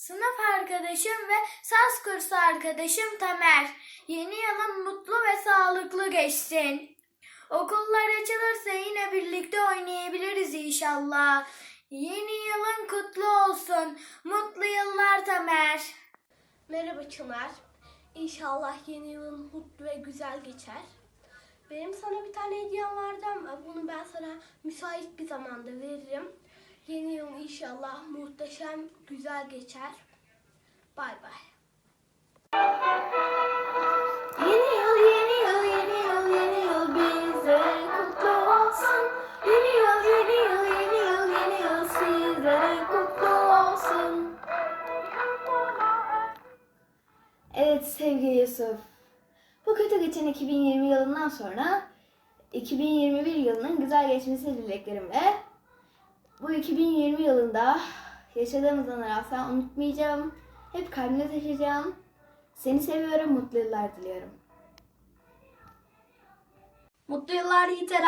Sınıf arkadaşım ve saz kursu arkadaşım Tamer. Yeni yılın mutlu ve sağlıklı geçsin. Okullar açılırsa yine birlikte oynayabiliriz inşallah. Yeni yılın kutlu olsun. Mutlu yıllar Tamer. Merhaba Çınar. İnşallah yeni yılın mutlu ve güzel geçer. Benim sana bir tane hediyem vardı ama bunu ben sana müsait bir zamanda veririm. Yeni yıl inşallah muhteşem, güzel geçer. Bay bay. Yeni yıl, yeni yıl, yeni yıl, yeni yıl bize kutlu olsun. Yeni yıl, yeni yıl, yeni yıl, yeni yıl sizlere kutlu olsun. Evet sevgili Yusuf. Bu kötü geçen 2020 yılından sonra 2021 yılının güzel geçmesi dileklerimle bu 2020 yılında yaşadığımız anları asla unutmayacağım. Hep kalbimde taşıyacağım. Seni seviyorum, mutlu yıllar diliyorum. Mutlu yıllar Yiğiter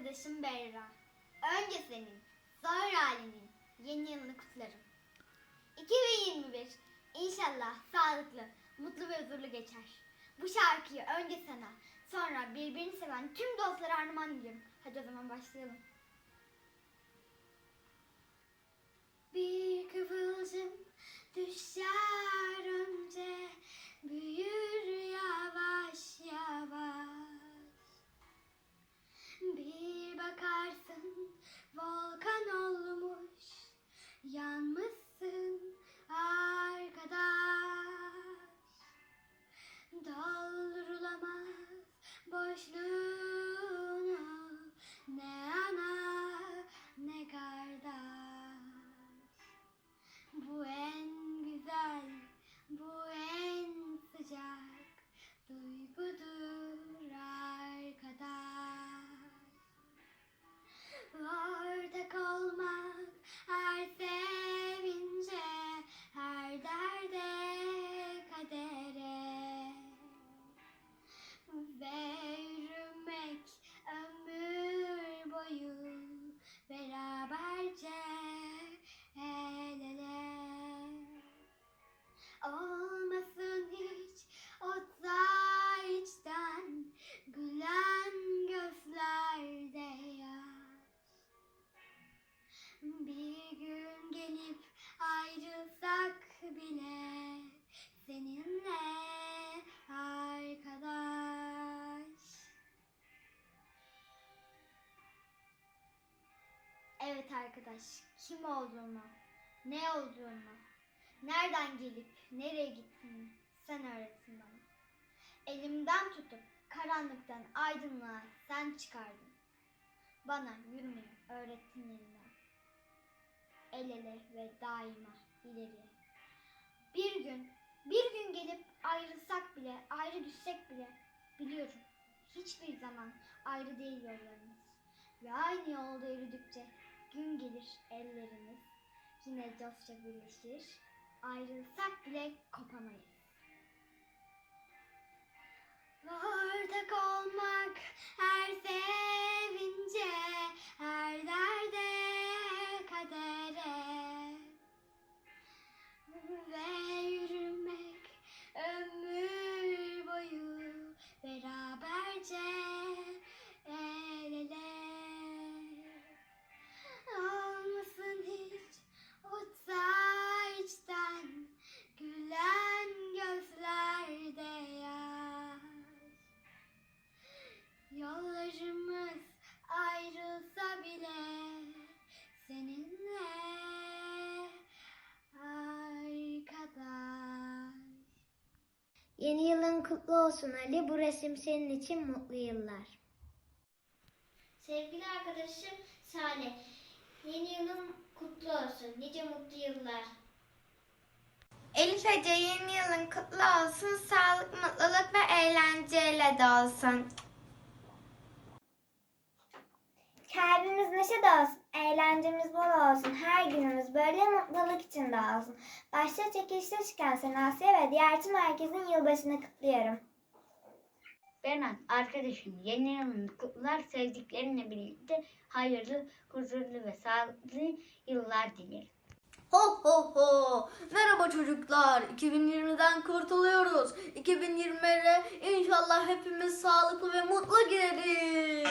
Benim arkadaşım Berra. Önce senin, sonra ailenin yeni yılını kutlarım. 2021 İnşallah sağlıklı, mutlu ve huzurlu geçer. Bu şarkıyı önce sana, sonra birbirini seven tüm dostlara armağan ediyorum. Hadi o zaman başlayalım. Evet arkadaş, kim olduğumu, ne olduğumu, nereden gelip nereye gittiğimi sen öğrettin bana. Elimden tutup karanlıktan aydınlığa sen çıkardın. Bana yürümeyi öğrettin elinden. El ele ve daima ileriye. Bir gün, bir gün gelip ayrılsak bile, ayrı düşsek bile biliyorum. Hiçbir zaman ayrı değil yollarımız. Ve aynı yolda yürüdükçe gün gelir ellerimiz yine dostça birleşir. Ayrılsak bile kopamayız. Ortak olmak her sevince, her derde, kadere kutlu olsun Ali. Bu resim senin için mutlu yıllar. Sevgili arkadaşım Salih, yeni yılın kutlu olsun. Nice mutlu yıllar. Elif Ece yeni yılın kutlu olsun. Sağlık, mutluluk ve eğlenceyle de olsun. Kalbimiz neşe olsun, eğlencemiz bol olsun, her günümüz böyle mutluluk içinde olsun. Başta çekilişte çıkan Senasya ve diğer tüm herkesin yılbaşını kutluyorum. Benan arkadaşım yeni yılını kutlar sevdiklerinle birlikte hayırlı, huzurlu ve sağlıklı yıllar dilerim. Ho ho ho. Merhaba çocuklar. 2020'den kurtuluyoruz. 2020'ye inşallah hepimiz sağlıklı ve mutlu gireriz.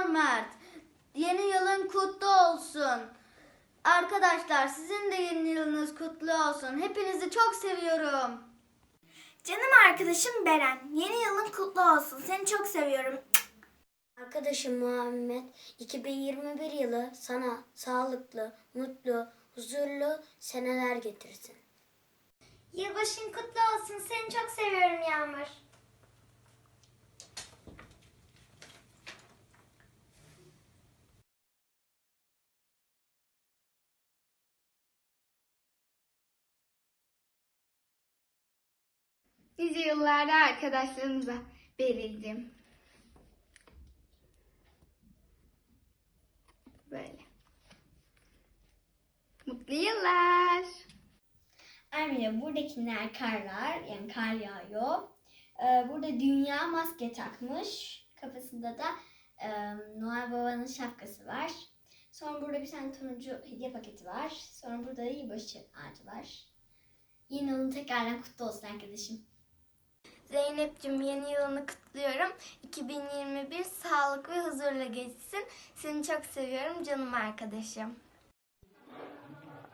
Çınar Mert. Yeni yılın kutlu olsun. Arkadaşlar sizin de yeni yılınız kutlu olsun. Hepinizi çok seviyorum. Canım arkadaşım Beren, yeni yılın kutlu olsun. Seni çok seviyorum. Arkadaşım Muhammed 2021 yılı sana sağlıklı, mutlu, huzurlu seneler getirsin. Yılbaşın kutlu olsun. Seni çok seviyorum Yağmur. Nice yıllarda arkadaşlarımıza verildim. Böyle. Mutlu yıllar. Ermine buradakiler karlar yani kar yağıyor. Ee, burada dünya maske takmış. Kafasında da e, Noel Baba'nın şapkası var. Sonra burada bir tane turuncu hediye paketi var. Sonra burada da yılbaşı ağacı var. Yeni yılın tekrardan kutlu olsun arkadaşım. Zeynep'cim yeni yılını kutluyorum. 2021 sağlık ve huzurla geçsin. Seni çok seviyorum canım arkadaşım.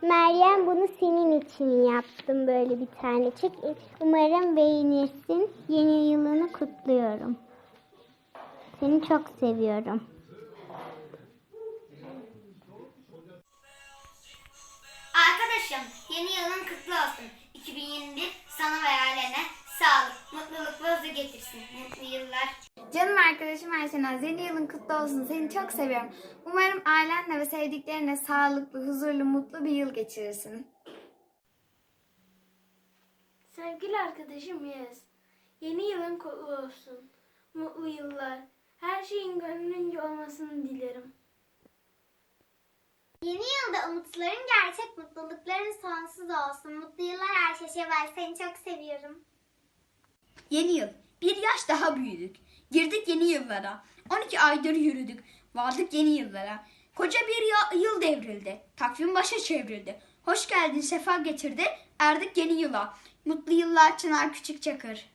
Meryem bunu senin için yaptım böyle bir tanecik. Umarım beğenirsin. Yeni yılını kutluyorum. Seni çok seviyorum. Arkadaşım yeni yılın kutlu olsun. 2021 sana ve ailene sağlık, mutluluk ve huzur getirsin. Mutlu yıllar. Canım arkadaşım Ayşenaz yeni yılın kutlu olsun. Seni çok seviyorum. Umarım ailenle ve sevdiklerinle sağlıklı, huzurlu, mutlu bir yıl geçirirsin. Sevgili arkadaşım Yağız, yeni yılın kutlu olsun. Mutlu yıllar. Her şeyin gönlünce olmasını dilerim. Yeni yılda umutların gerçek, mutlulukların sonsuz olsun. Mutlu yıllar Ayşe Şevval. Seni çok seviyorum. Yeni yıl. Bir yaş daha büyüdük. Girdik yeni yıllara. 12 aydır yürüdük. Vardık yeni yıllara. Koca bir yıl devrildi. Takvim başa çevrildi. Hoş geldin, sefa getirdi. Erdik yeni yıla. Mutlu yıllar Çınar Küçük Çakır.